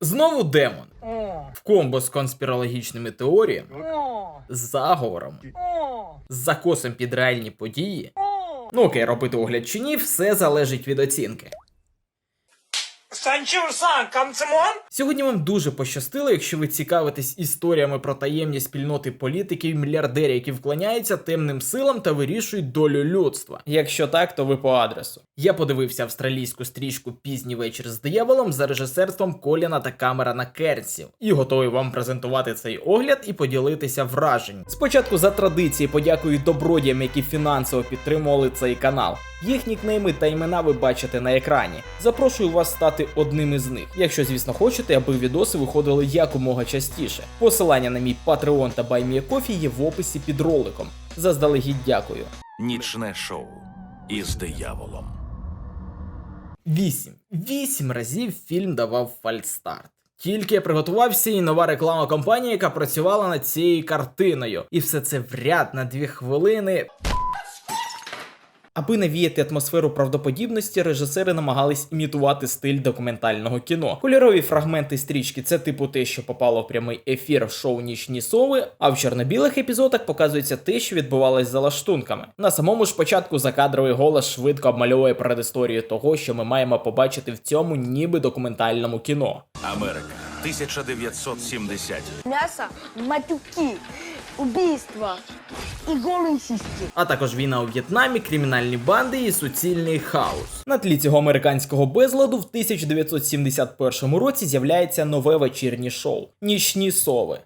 Знову демон. В комбо з конспірологічними теоріями, з заговорами, з закосом під реальні події. Ну окей, робити огляд чи ні, все залежить від оцінки. Санчур-сан? Сьогодні вам дуже пощастило, якщо ви цікавитесь історіями про таємні спільноти політиків мільярдерів, які вклоняються темним силам та вирішують долю людства. Якщо так, то ви по адресу. Я подивився австралійську стрічку Пізній вечір з дияволом за режисерством Коліна та Камерана Керсів і готовий вам презентувати цей огляд і поділитися вражень. Спочатку за традиції подякую добродіям, які фінансово підтримували цей канал. Їх нікнейми та імена ви бачите на екрані. Запрошую вас стати одним із них, якщо, звісно, хочете, аби відоси виходили якомога частіше. Посилання на мій Patreon та BuyMeACoffee є в описі під роликом. Заздалегідь дякую. Нічне шоу із дияволом. Вісім. Вісім разів фільм давав фальстарт. Тільки я приготувався, і нова реклама компанії, яка працювала над цією картиною. І все це в ряд на дві хвилини. Аби навіяти атмосферу правдоподібності, режисери намагались імітувати стиль документального кіно. Кольорові фрагменти стрічки це типу те, що попало в прямий ефір в шоу Нічні сови, а в чорно-білих епізодах показується те, що відбувалось за лаштунками. На самому ж початку закадровий голос швидко обмальовує предісторію того, що ми маємо побачити в цьому ніби документальному кіно. Америка 1970. Мясо, матюки, убийства і голые а також війна у В'єтнамі, кримінальні банди і суцільний хаос. На тлі цього американського безладу в 1971 році з'являється нове вечірнє шоу Нічні сови.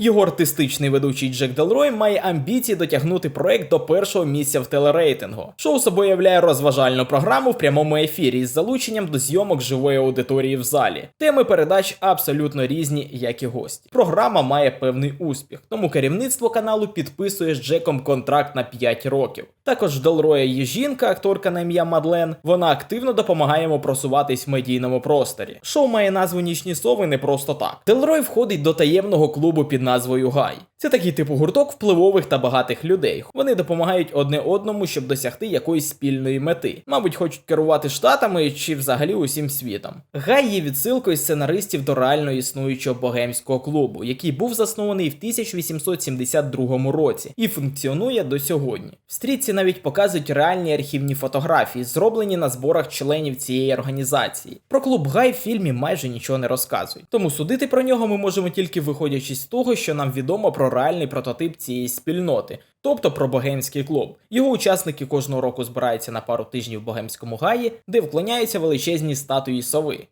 Його артистичний ведучий Джек Делрой має амбіції дотягнути проект до першого місця в телерейтингу. Шоу собою являє розважальну програму в прямому ефірі із залученням до зйомок живої аудиторії в залі. Теми передач абсолютно різні, як і гості. Програма має певний успіх, тому керівництво каналу підписує з Джеком контракт на 5 років. Також Делроя є жінка, акторка на ім'я Мадлен. Вона активно допомагає йому просуватись в медійному просторі. Шоу має назву Нічні сови не просто так. Делрой входить до таємного клубу під назвою Гай. Це такий типу гурток впливових та багатих людей. Вони допомагають одне одному, щоб досягти якоїсь спільної мети. Мабуть, хочуть керувати штатами чи взагалі усім світом. Гай є відсилкою сценаристів до реально існуючого богемського клубу, який був заснований в 1872 році і функціонує до сьогодні. В стрічці навіть показують реальні архівні фотографії, зроблені на зборах членів цієї організації. Про клуб Гай в фільмі майже нічого не розказують. Тому судити про нього ми можемо тільки виходячи з того, що нам відомо про реальний прототип цієї спільноти, тобто про богемський клуб. Його учасники кожного року збираються на пару тижнів в богемському гаї, де вклоняються величезні статуї сови.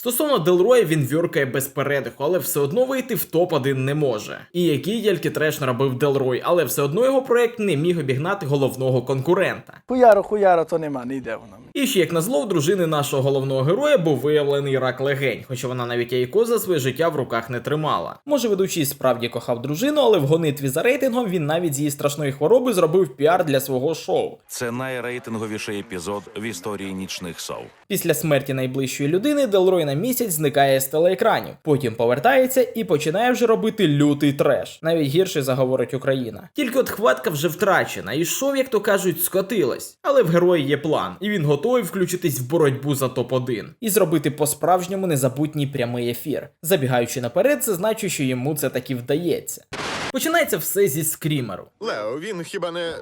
Стосовно Делроя він вюркає без передиху, але все одно вийти в топ-1 не може. І який тільки треш наробив Делрой, але все одно його проект не міг обігнати головного конкурента. Хуяро, хуяро, то нема, не йде воно. І ще як назло, в дружини нашого головного героя був виявлений рак легень, хоча вона навіть яйко за своє життя в руках не тримала. Може, ведучий справді кохав дружину, але в гонитві за рейтингом він навіть з її страшної хвороби зробив піар для свого шоу. Це найрейтинговіший епізод в історії нічних сов. Після смерті найближчої людини Делрой на місяць зникає з телеекранів, потім повертається і починає вже робити лютий треш. Навіть гірше заговорить Україна. Тільки от хватка вже втрачена, і шов, як то кажуть, скотилось. Але в герої є план, і він готовий включитись в боротьбу за топ-1 і зробити по-справжньому незабутній прямий ефір. Забігаючи наперед, зазначу, що йому це таки вдається. Починається все зі скрімеру. Лео, він хіба не.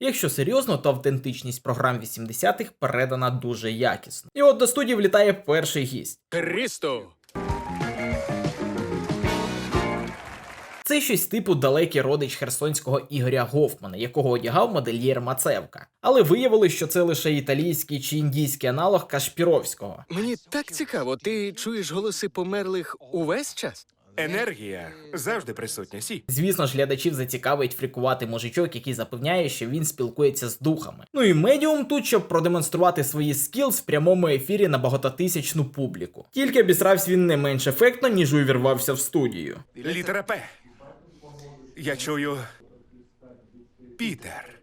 Якщо серйозно, то автентичність програм 80-х передана дуже якісно. І от до студії влітає перший гість. Христо! Це щось типу далекий родич херсонського Ігоря Гофмана, якого одягав модельєр Мацевка. Але виявилось, що це лише італійський чи індійський аналог Кашпіровського. Мені так цікаво, ти чуєш голоси померлих увесь час? Енергія завжди присутня, сі. Звісно ж, глядачів зацікавить фрікувати мужичок, який запевняє, що він спілкується з духами. Ну і медіум тут, щоб продемонструвати свої скілз в прямому ефірі на багатотисячну публіку. Тільки обісрався він не менш ефектно, ніж увірвався в студію. Літера П. Я чую. Пітер.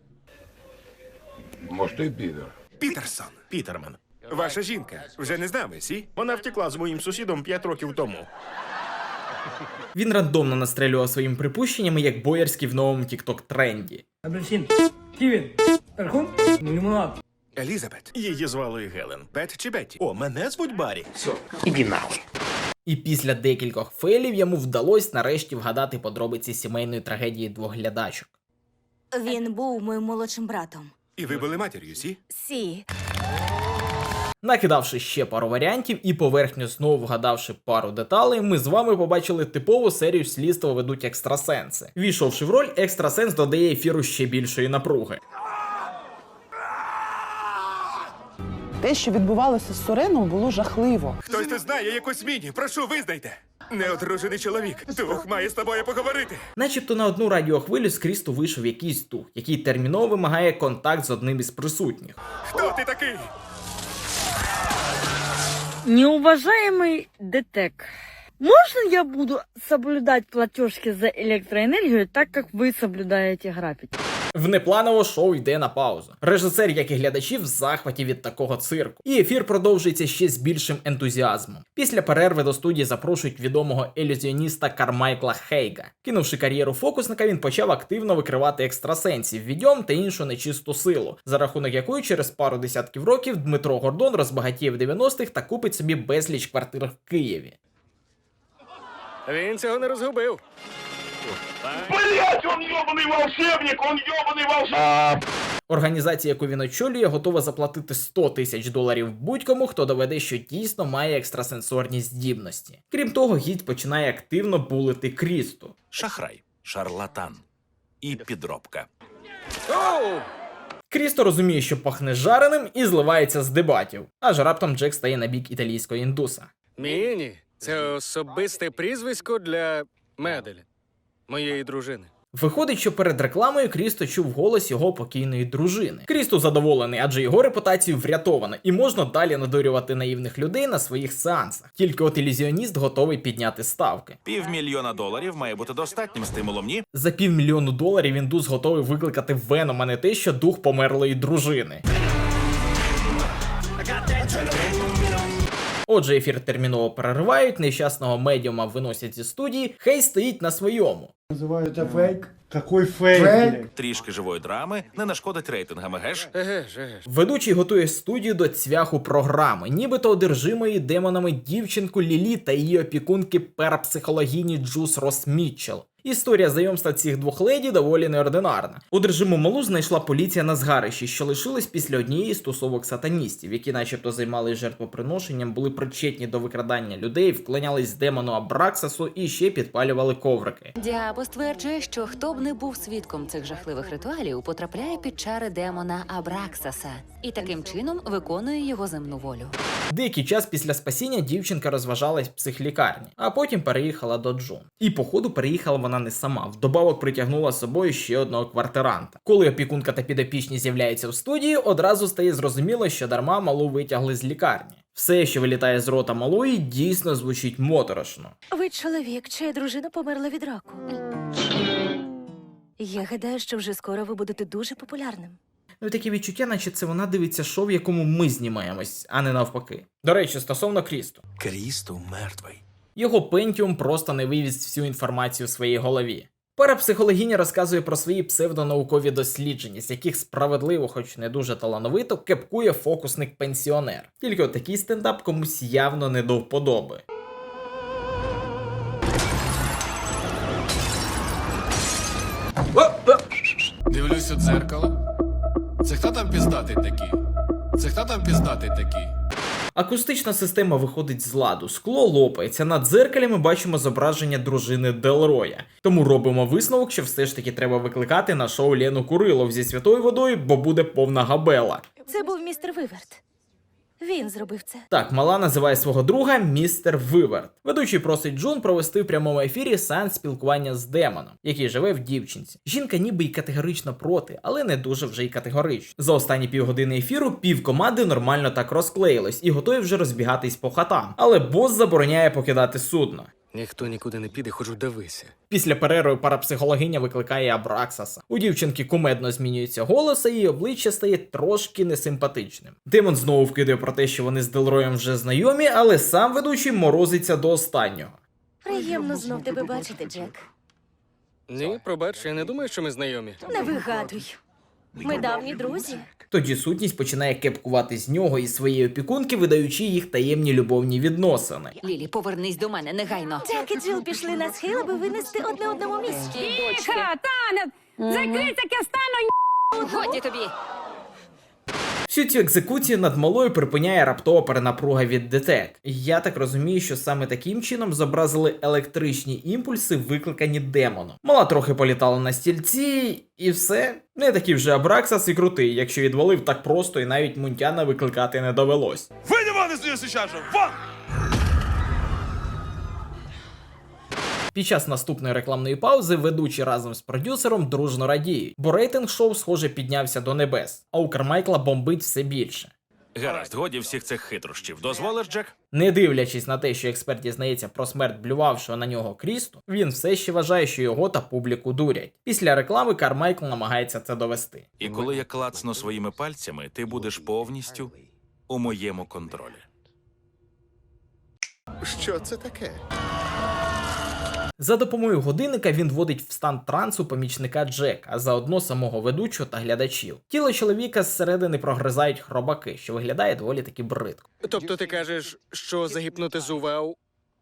Може, ти підер. Пітерсон. Пітерман. Ваша жінка вже не з нами, сі? Вона втекла з моїм сусідом 5 років тому. Він рандомно настрелював своїми припущеннями, як боярський в новому тікток тренді. Апельсин. Кивин. Тархун. Лимонад. Елізабет. Її звали Гелен. Бет чи Бетті? О, мене звуть Барі. І після декількох фейлів йому вдалося нарешті вгадати подробиці сімейної трагедії двох глядачок. Він був моїм молодшим братом. І ви були матір'ю, сі? Сі. Накидавши ще пару варіантів і поверхню знову вгадавши пару деталей, ми з вами побачили типову серію слідства ведуть екстрасенси. Війшовши в роль, екстрасенс додає ефіру ще більшої напруги. Те, що відбувалося з Сореном, було жахливо. Хтось тут знає якусь міні. Прошу, визнайте. Неодружений чоловік. Дух має з тобою поговорити. Начебто на одну радіохвилю з Крісту вийшов якийсь дух, який терміново вимагає контакт з одним із присутніх. Хто ти такий? Неуважаемый ДТЭК, можно я буду соблюдать платежки за электроэнергию так, как вы соблюдаете графики? Внепланово шоу йде на паузу. Режисер, як і глядачі, в захваті від такого цирку. І ефір продовжується ще з більшим ентузіазмом. Після перерви до студії запрошують відомого ілюзіоніста Кармайкла Хейга. Кинувши кар'єру фокусника, він почав активно викривати екстрасенсів, відьом та іншу нечисту силу, за рахунок якої через пару десятків років Дмитро Гордон розбагатіє в 90-х та купить собі безліч квартир в Києві. Він цього не розгубив. Організація, яку він очолює, готова заплатити 100 тисяч доларів будь-кому, хто доведе, що дійсно має екстрасенсорні здібності. Крім того, гід починає активно булити Крісту. Шахрай, шарлатан і підробка. Оу! Крісто розуміє, що пахне жареним і зливається з дебатів, аж раптом Джек стає на бік італійського індуса. Міні. Це особисте прізвисько для Медель, моєї дружини. Виходить, що перед рекламою Крісто чув голос його покійної дружини. Крісто задоволений, адже його репутацію врятовано, і можна далі надурювати наївних людей на своїх сеансах. Тільки от ілюзіоніст готовий підняти ставки. Півмільйона доларів має бути достатнім стимулом, ні? За півмільйону доларів індус готовий викликати Веном, а не те, що дух померлої дружини. Отже, ефір терміново переривають, нещасного медіума виносять зі студії, хей стоїть на своєму. Это фейк? Какой фейк? Трішки живої драми не нашкодить рейтингам, еге ж. Ведучий готує студію до цвяху програми, нібито одержимої демонами дівчинку Лілі та її опікунки парапсихологіні Джус Рос Мітчелл. Історія знайомства цих двох леді доволі неординарна. Одержиму малу знайшла поліція на згарищі, що лишилось після однієї з тусовок сатаністів, які, начебто, займалися жертвоприношенням, були причетні до викрадання людей, вклонялись демону Абраксасу і ще підпалювали коврики. Діабо стверджує, що хто б не був свідком цих жахливих ритуалів, потрапляє під чари демона Абраксаса і таким чином виконує його земну волю. Деякий час після спасіння дівчинка розважалась в психлікарні, а потім переїхала до Джун. І походу переїхала вона не сама. Вдобавок притягнула з собою ще одного квартиранта. Коли опікунка та підопічні з'являються в студії, одразу стає зрозуміло, що дарма малу витягли з лікарні. Все, що вилітає з рота малої, дійсно звучить моторошно. Ви чоловік, чия дружина померла від раку. Я гадаю, що вже скоро ви будете дуже популярним. Ну таке відчуття, наче це вона дивиться шоу, в якому ми знімаємось, а не навпаки. До речі, стосовно Крісту. Крісту мертвий. Його Пентіум просто не вивіз всю інформацію в своїй голові. Парапсихологиня розказує про свої псевдонаукові дослідження, з яких справедливо, хоч не дуже талановито, кепкує фокусник-пенсіонер. Тільки от такий стендап комусь явно не до вподоби. Дивлюсь у дзеркало. Це хто там піздатий такий? Це хто там піздатий такий? Акустична система виходить з ладу, скло лопається. На дзеркалі ми бачимо зображення дружини Делроя. Тому робимо висновок, що все ж таки треба викликати на шоу Лену Курилов зі святою водою, бо буде повна габела. Це був містер Виверт. Він зробив це. Так, мала називає свого друга містер Виверт. Ведучий просить Джун провести в прямому ефірі сеанс спілкування з демоном, який живе в дівчинці. Жінка ніби й категорично проти, але не дуже вже й категорично. За останні півгодини ефіру пів команди нормально так розклеїлось і готові вже розбігатись по хатам. Але бос забороняє покидати судно. Ніхто нікуди не піде, хоч дивися. Після перерви парапсихологиня викликає Абраксаса. У дівчинки кумедно змінюється голос, а її обличчя стає трошки несимпатичним. Демон знову вкидає про те, що вони з Делроєм вже знайомі, але сам ведучий морозиться до останнього. Приємно знов тебе бачити, Джек. Ні, пробач, я не думаю, що ми знайомі. Не вигадуй. Ми давні друзі. Тоді сутність починає кепкувати з нього і своєї опікунки, видаючи їх таємні любовні відносини. Лілі, повернись до мене негайно. Джек і Джил пішли на схил, аби винести одне одному місце. Годі тобі. Всю цю екзекуцію над малою припиняє раптова перенапруга від ДТЕК. Я так розумію, що саме таким чином зобразили електричні імпульси, викликані демоном. Мала трохи політала на стільці, і все. Не такий вже Абраксас і крутий, якщо відвалив так просто і навіть Мунтяна викликати не довелось. Під час наступної рекламної паузи ведучі разом з продюсером дружно радіють, бо рейтинг шоу, схоже, піднявся до небес, а у Кармайкла бомбить все більше. Гаразд, годі всіх цих хитрощів. Дозволиш, Джек? Не дивлячись на те, що експерт дізнається про смерть блювавшого на нього Крісту, він все ще вважає, що його та публіку дурять. Після реклами Кармайкл намагається це довести. І коли я клацну своїми пальцями, ти будеш повністю у моєму контролі. Що це таке? За допомогою годинника він вводить в стан трансу помічника Джека, а заодно самого ведучого та глядачів. Тіло чоловіка зсередини прогризають хробаки, що виглядає доволі таки бридко. Тобто ти кажеш, що загіпнотизував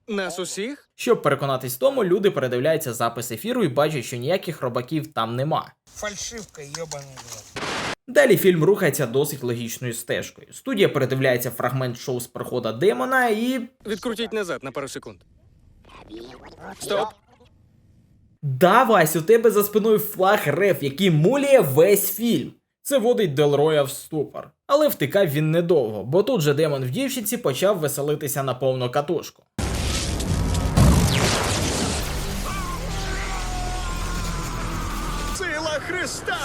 нас усіх? Щоб переконатись в тому, люди передивляються запис ефіру і бачать, що ніяких хробаків там нема. Фальшивка, йобаний. Далі фільм рухається досить логічною стежкою. Студія передивляється фрагмент шоу з прихода демона і. Відкрутіть назад на пару секунд. Стоп. Да, Вась, у тебе за спиною флаг реф, який муліє весь фільм. Це водить Делроя в ступор. Але втикав він недовго, бо тут же демон в дівчинці почав веселитися на повну катушку. Сила Христа!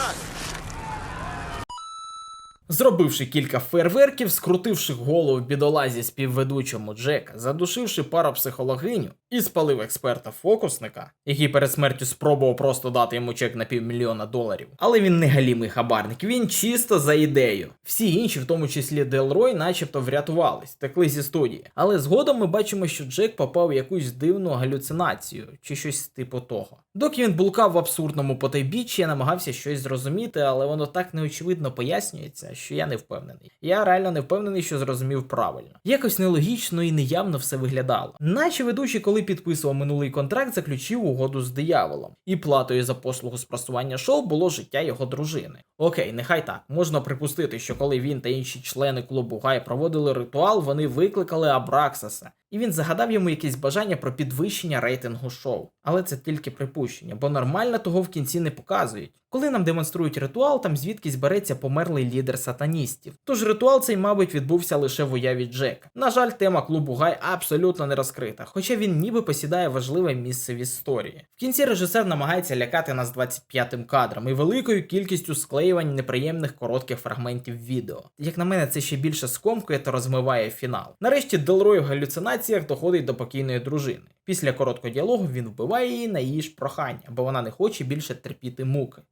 Зробивши кілька фейерверків, скрутивши голову бідолазі співведучому Джека, задушивши парапсихологиню і спалив експерта-фокусника, який перед смертю спробував просто дати йому чек на півмільйона доларів. Але він не галімий хабарник, він чисто за ідею. Всі інші, в тому числі Делрой, начебто врятувались, текли зі студії. Але згодом ми бачимо, що Джек попав в якусь дивну галюцинацію чи щось типу того. Доки він блукав в абсурдному потайбіччі, я намагався щось зрозуміти, але воно так неочевидно пояснюється, що я не впевнений. Я реально не впевнений, що зрозумів правильно. Якось нелогічно і неявно все виглядало. Наче ведучий, коли підписував минулий контракт, заключив угоду з дияволом, і платою за послугу спростування шоу було життя його дружини. Окей, нехай так. Можна припустити, що коли він та інші члени клубу Гай проводили ритуал, вони викликали Абраксаса, і він загадав йому якесь бажання про підвищення рейтингу шоу. Але це тільки припущення, бо нормально того в кінці не показують. Коли нам демонструють ритуал, там звідкись береться померлий лідер сатаністів. Тож ритуал цей, мабуть, відбувся лише в уяві Джека. На жаль, тема клубу Гай абсолютно не розкрита, хоча він ніби посідає важливе місце в історії. В кінці режисер намагається лякати нас 25-м кадром і великою кількістю склеювань неприємних коротких фрагментів відео. Як на мене, це ще більше скомкує та розмиває фінал. Нарешті Делрой в галюцинаціях доходить до покійної дружини. Після короткого діалогу він вбиває її на її ж прохання, бо вона не хоче більше терпіти муки.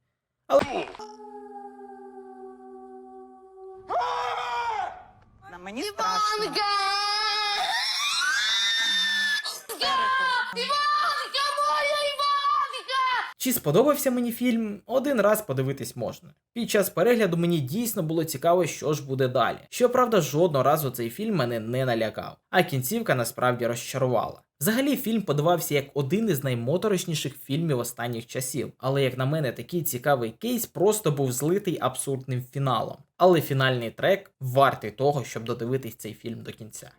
На мені страшно. Чи сподобався мені фільм? Один раз подивитись можна. Під час перегляду мені дійсно було цікаво, що ж буде далі. Щоправда, жодного разу цей фільм мене не налякав, а кінцівка насправді розчарувала. Взагалі, фільм подавався як один із наймоторошніших фільмів останніх часів, але як на мене, такий цікавий кейс просто був злитий абсурдним фіналом. Але фінальний трек вартий того, щоб додивитись цей фільм до кінця.